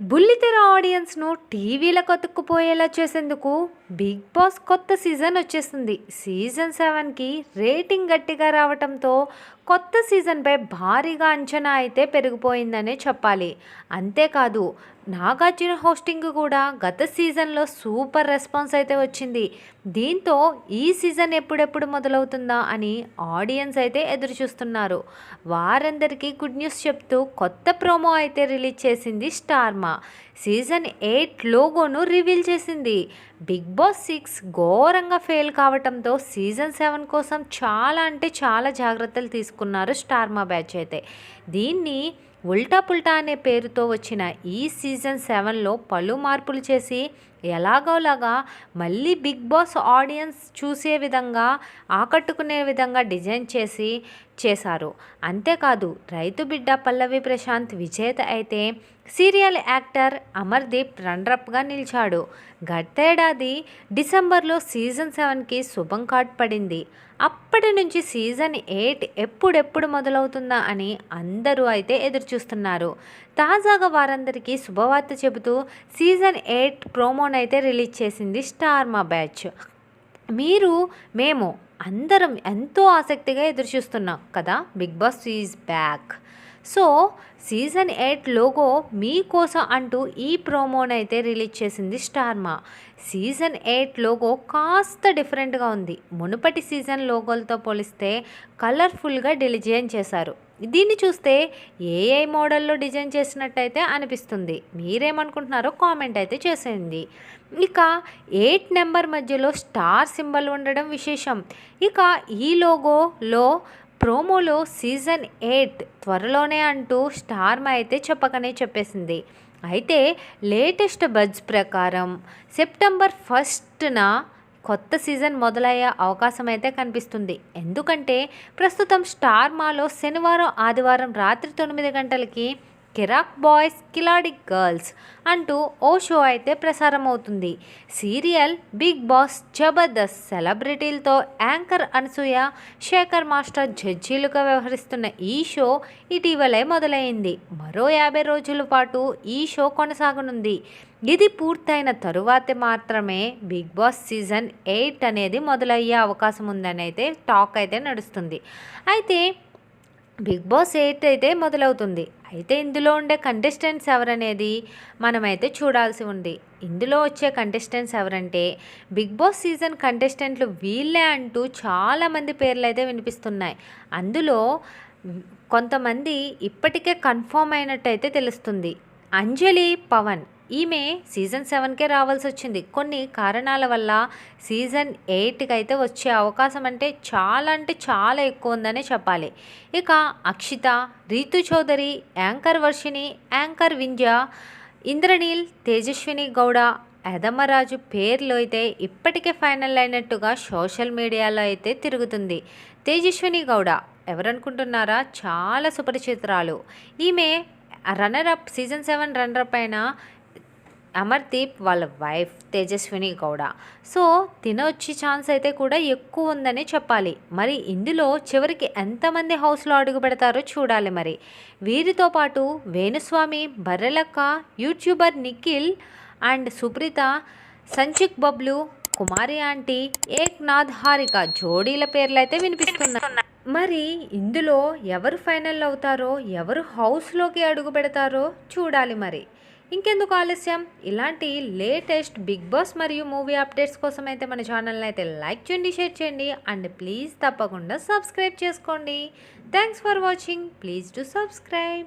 బుల్లితెర ఆడియన్స్ను టీవీల అతుక్కుపోయేలా చేసేందుకు బిగ్ బాస్ కొత్త సీజన్ వచ్చేస్తుంది సీజన్ సెవెన్కి రేటింగ్ గట్టిగా రావటంతో కొత్త సీజన్పై భారీగా అంచనా అయితే పెరిగిపోయిందనే చెప్పాలి. అంతేకాదు నాగార్జున హోస్టింగ్ కూడా గత సీజన్లో సూపర్ రెస్పాన్స్ అయితే వచ్చింది. దీంతో ఈ సీజన్ ఎప్పుడెప్పుడు మొదలవుతుందా అని ఆడియన్స్ అయితే ఎదురు చూస్తున్నారు వారందరికీ గుడ్ న్యూస్ చెప్తూ కొత్త ప్రోమో అయితే రిలీజ్ చేసింది స్టార్మా. సీజన్ ఎయిట్ లోగోను రివీల్ చేసింది. బిగ్ బాస్ సిక్స్ ఘోరంగా ఫెయిల్ కావటంతో సీజన్ సెవెన్ కోసం చాలా అంటే చాలా జాగ్రత్తలు తీసుకున్నారు స్టార్మా బ్యాచ్ అయితే. దీన్ని ఉల్టా పుల్టా అనే పేరుతో వచ్చిన ఈ సీజన్ సెవెన్లో పలు మార్పులు చేసి ఎలాగోలాగా మళ్ళీ బిగ్ బాస్ ఆడియన్స్ చూసే విధంగా ఆకట్టుకునే విధంగా డిజైన్ చేసి చేశారు. అంతేకాదు రైతు బిడ్డ పల్లవి ప్రశాంత్ విజేత అయితే సీరియల్ యాక్టర్ అమర్దీప్ రన్రప్గా నిలిచాడు. గతేడాది డిసెంబర్లో సీజన్ సెవెన్కి శుభం కార్డ్ పడింది. అప్పటి నుంచి సీజన్ ఎయిట్ ఎప్పుడెప్పుడు మొదలవుతుందా అని అందరూ అయితే ఎదురుచూస్తున్నారు. తాజాగా వారందరికీ శుభవార్త చెబుతూ సీజన్ ఎయిట్ ప్రోమోనైతే రిలీజ్ చేసింది స్టార్ మా బ్యాచ్ మీరు మేము అందరం ఎంతో ఆసక్తిగా ఎదురు చూస్తున్నాం కదా? Big boss is back. So season eight logo మీకోసం అంటూ ఈ ప్రోమోనైతే రిలీజ్ చేసింది స్టార్మా. సీజన్ ఎయిట్ లోగో కాస్త డిఫరెంట్గా ఉంది. మునుపటి సీజన్ లోగోలతో పోలిస్తే కలర్ఫుల్గా డిజైన్ చేశారు. దీన్ని చూస్తే ఏఐ మోడల్లో డిజైన్ చేసినట్టయితే అనిపిస్తుంది. మీరేమనుకుంటున్నారో కామెంట్ అయితే చేసేయండి. ఇక ఎయిట్ నెంబర్ మధ్యలో స్టార్ సింబల్ ఉండడం విశేషం. ఇక ఈ లోగోలో ప్రోమోలో సీజన్ ఎయిట్ త్వరలోనే అంటూ స్టార్మ అయితే చెప్పకనే చెప్పేసింది. అయితే లేటెస్ట్ బడ్జ్ ప్రకారం సెప్టెంబర్ ఫస్ట్న కొత్త సీజన్ మొదలయ్యే అవకాశం అయితే కనిపిస్తుంది. ఎందుకంటే ప్రస్తుతం స్టార్ మాలో శనివారం ఆదివారం రాత్రి తొమ్మిది గంటలకి కిరాక్ బాయ్స్ కిలాడి గర్ల్స్ అంటూ ఓ షో అయితే ప్రసారం అవుతుంది సీరియల్ బిగ్ బాస్ జబర్దస్త్ సెలబ్రిటీలతో యాంకర్ అనసూయ శేఖర్ మాస్టర్ జడ్జీలుగా వ్యవహరిస్తున్న ఈ షో ఇటీవలే మొదలైంది. మరో యాభై రోజుల పాటు ఈ షో కొనసాగనుంది. ఇది పూర్తయిన తరువాత మాత్రమే బిగ్ బాస్ సీజన్ ఎయిట్ అనేది మొదలయ్యే అవకాశం ఉందని అయితే టాక్ అయితే నడుస్తుంది. అయితే బిగ్ బాస్ ఎయిట్ అయితే మొదలవుతుంది. అయితే ఇందులో ఉండే కంటెస్టెంట్స్ ఎవరనేది మనమైతే చూడాల్సి ఉంది. ఇందులో వచ్చే కంటెస్టెంట్స్ ఎవరంటే బిగ్ బాస్ సీజన్ కంటెస్టెంట్లు వీళ్ళే అంటూ చాలామంది పేర్లు అయితే వినిపిస్తున్నాయి. అందులో కొంతమంది ఇప్పటికే కన్ఫర్మ్ అయినట్టయితే తెలుస్తుంది. అంజలి పవన్. ఈమె సీజన్ సెవెన్కే రావాల్సి వచ్చింది కొన్ని కారణాల వల్ల సీజన్ ఎయిట్కి అయితే వచ్చే అవకాశం అంటే చాలా అంటే చాలా ఎక్కువ ఉందనే చెప్పాలి. ఇక అక్షిత రీతు చౌదరి యాంకర్ వర్షిని యాంకర్ వింజ ఇంద్రనీల్ తేజస్విని గౌడ ఎదమ్మరాజు పేర్లు అయితే ఇప్పటికే ఫైనల్ అయినట్టుగా సోషల్ మీడియాలో అయితే తిరుగుతుంది. తేజస్విని గౌడ ఎవరనుకుంటున్నారా? చాలా సుపరిచితురాలు. ఈమె runner up season seven runner up అయిన అమర్దీప్ వాళ్ళ వైఫ్ తేజస్విని గౌడ. సో తినొచ్చి ఛాన్స్ అయితే కూడా ఎక్కువ ఉందని చెప్పాలి. మరి ఇందులో చివరికి ఎంతమంది హౌస్లో అడుగు పెడతారో చూడాలి మరి. వీరితో పాటు Venu Swamy Barrelakka YouTuber Nikhil and Supritha Sanchik Bablu Kumari aunty Eknath Harika జోడీల పేర్లు అయితే వినిపిస్తున్నాయి. మరి ఇందులో ఎవరు ఫైనల్ అవుతారో ఎవరు హౌస్లోకి అడుగు పెడతారో చూడాలి మరి. ఇంకెందుకు ఆలస్యం? ఇలాంటి లేటెస్ట్ బిగ్ బాస్ మరియు మూవీ అప్డేట్స్ కోసం అయితే మన ఛానల్ని అయితే లైక్ చేయండి షేర్ చేయండి అండ్ ప్లీజ్ తప్పకుండా సబ్స్క్రైబ్ చేసుకోండి. Thanks for watching. Please to subscribe.